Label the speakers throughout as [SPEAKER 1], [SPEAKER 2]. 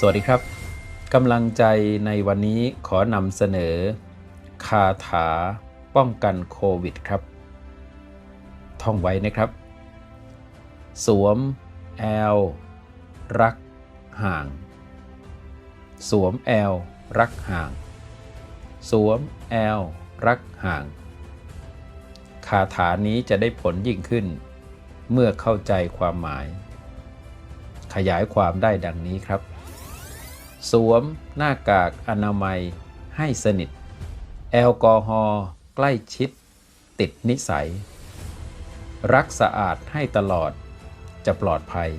[SPEAKER 1] สวัสดีครับกำลังใจในวันนี้ขอนำเสนอ คาถาป้องกันโควิดครับ ท่องไว้นะครับ สวม แอล รัก ห่าง สวม แอล รักห่าง สวม แอล รักห่าง คาถานี้จะได้ผลยิ่งขึ้น เมื่อเข้าใจความหมาย ขยายความได้ดังนี้ครับ สวมหน้ากากอนามัยให้สนิท แอลกอฮอล์ใกล้ชิด ติดนิสัย รักสะอาดให้ตลอดจะปลอดภัย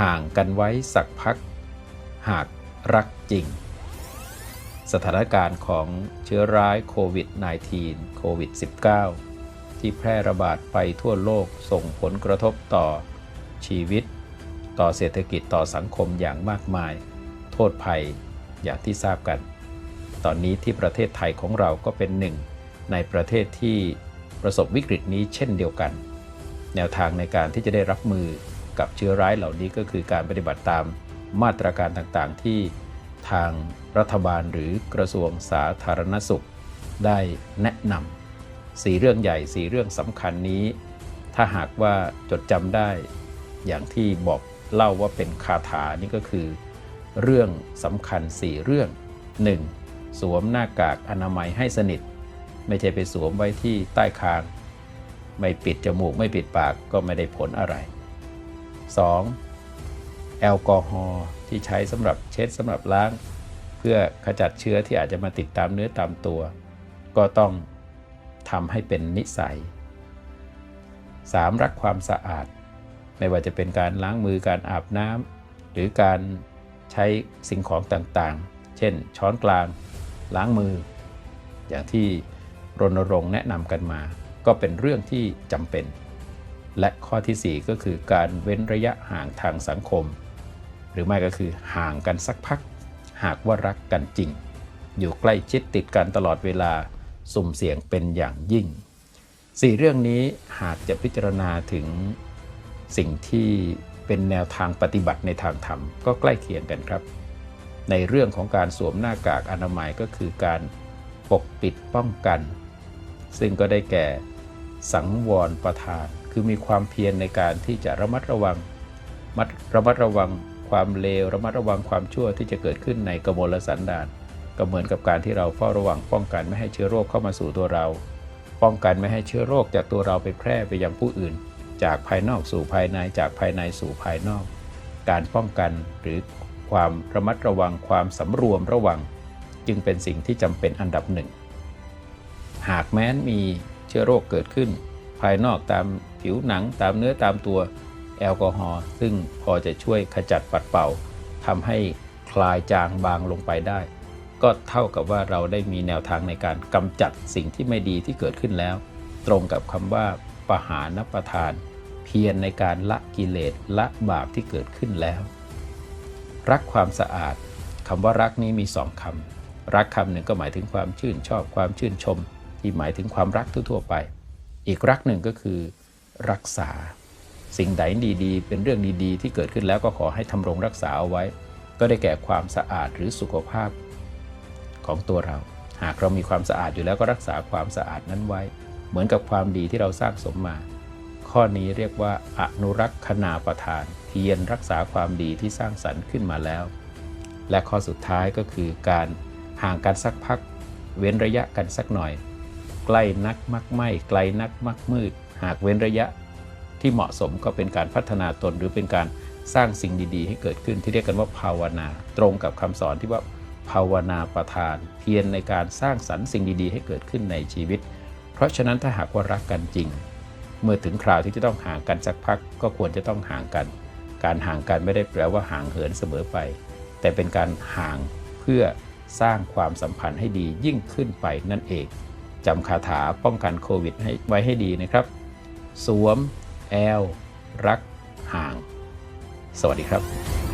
[SPEAKER 1] ห่างกันไว้สักพัก หากรักจริง สถานการณ์ของเชื้อร้ายโควิด -19 โควิด -19 ที่แพร่ระบาดไปทั่วโลกส่งผลกระทบต่อชีวิต ต่อเศรษฐกิจต่อสังคมอย่างมากมาย โทษภัยอย่างที่ทราบกัน ตอนนี้ที่ประเทศไทยของเราก็เป็นหนึ่ง ในประเทศที่ประสบวิกฤตนี้เช่นเดียวกัน แนวทางในการที่จะได้รับมือกับเชื้อร้ายเหล่านี้ก็คือการปฏิบัติตามมาตรการต่างๆ ที่ทางรัฐบาลหรือกระทรวงสาธารณสุข ได้แนะนำสีเรื่องใหญ่สีเรื่องสำคัญนี้ ถ้าหากว่าจดจำได้ อย่างที่บอกเล่าว่าเป็นคาถานี่ก็คือ เรื่องสำคัญ 4 เรื่อง 1. สวมหน้ากากอนามัยให้สนิท ไม่ใช่ไปสวมไว้ที่ใต้คาง ไม่ปิดจมูกไม่ปิดปากก็ไม่ได้ผลอะไร 2. แอลกอฮอล์ที่ใช้สำหรับเช็ดสำหรับล้าง เพื่อขจัดเชื้อที่อาจจะมาติดตามเนื้อตามตัว ก็ต้องทำให้เป็นนิสัย 3. รักความสะอาด ไม่ว่าจะเป็นการล้างมือการอาบน้ำหรือการ ใช้สิ่งของต่างๆ เช่น ช้อนกลาง ล้างมือ อย่างที่รณรงค์แนะนำกันมา ก็เป็นเรื่องที่จำเป็น และข้อทีสี่ 4 ก็คือการเว้นระยะห่างทางสังคม หรือไม่ก็คือห่างกันสักพัก หากว่ารักกันจริง อยู่ใกล้ชิดติดกันตลอดเวลาสุ่มเสี่ยงเป็นอย่างยิ่งสี่เรื่องนี้หากจะพิจารณาถึงสิ่งที่ เป็นแนวทางปฏิบัติในทางธรรมก็ใกล้เคียงกันครับ ในเรื่องของการสวมหน้ากากอนามัยก็คือการปกปิดป้องกัน ซึ่งก็ได้แก่สังวรประทาน คือมีความเพียรในการที่จะระมัดระวังมัดระมัดระวังความเลวระมัดระวังความชั่วที่จะเกิดขึ้นในกมลสันดานก็เหมือนกับการที่เราเฝ้าระวังป้องกันไม่ให้เชื้อโรคเข้ามาสู่ตัวเรา ป้องกันไม่ให้เชื้อโรคจากตัวเราไปแพร่ไปยังผู้อื่น จากภายนอกสู่ภายในจากภายในสู่ภายนอก การป้องกันหรือความระมัดระวังความสำรวมระวัง จึงเป็นสิ่งที่จำเป็นอันดับหนึ่ง หากแม้นมีเชื้อโรคเกิดขึ้น ภายนอกตามผิวหนังตามเนื้อตามตัวแอลกอฮอล์ซึ่งพอจะช่วยขจัดปัดเป่าทำให้คลายจางบางลงไปได้ ก็เท่ากับว่าเราได้มีแนวทางในการกำจัดสิ่งที่ไม่ดีที่เกิดขึ้นแล้ว ตรงกับคำว่า ปหานประทาน เพียรในการละกิเลสละบาปที่เกิดขึ้นแล้ว รักความสะอาดคำว่ารักนี้มีสองคำรักคำหนึ่งก็หมายถึงความชื่นชอบความชื่นชม ที่หมายถึงความรักทั่วๆไป อีกรักหนึ่งก็คือรักษา สิ่งใดดีๆ เป็นเรื่องดีๆ ที่เกิดขึ้นแล้วก็ขอให้ทำรงรักษาเอาไว้ ก็ได้แก่ความสะอาดหรือสุขภาพของตัวเรา หากเรามีความสะอาดอยู่แล้วก็รักษาความสะอาดนั้นไว้ เหมือนกับความดีที่เราสร้างสมมา ข้อนี้เรียกว่าอนุรักษณาประทาน เพียรรักษาความดีที่สร้างสรรค์ขึ้นมาแล้ว และข้อสุดท้ายก็คือการห่างกันสักพัก เว้นระยะกันสักหน่อย ใกล้นักมักไม่ไกลนักมักมืด หากเว้นระยะที่เหมาะสมก็เป็นการพัฒนาตนหรือเป็นการสร้างสิ่งดีๆ ให้เกิดขึ้นที่เรียกกันว่าภาวนา ตรงกับคำสอนที่ว่าภาวนาประทาน เพียรในการสร้างสรรค์สิ่งดีๆ ให้เกิดขึ้นในชีวิต เพราะฉะนั้นถ้าหากว่ารักกันจริง เมื่อถึงคราวที่จะต้องห่างกันสักพัก ก็ควรจะต้องห่างกัน การห่างกันไม่ได้แปลว่าห่างเหินเสมอไป แต่เป็นการห่างเพื่อสร้างความสัมพันธ์ให้ดียิ่งขึ้นไปนั่นเองจำคาถาป้องกันโควิดให้ไว้ให้ดีนะครับ สวม แอล รัก ห่าง สวัสดีครับ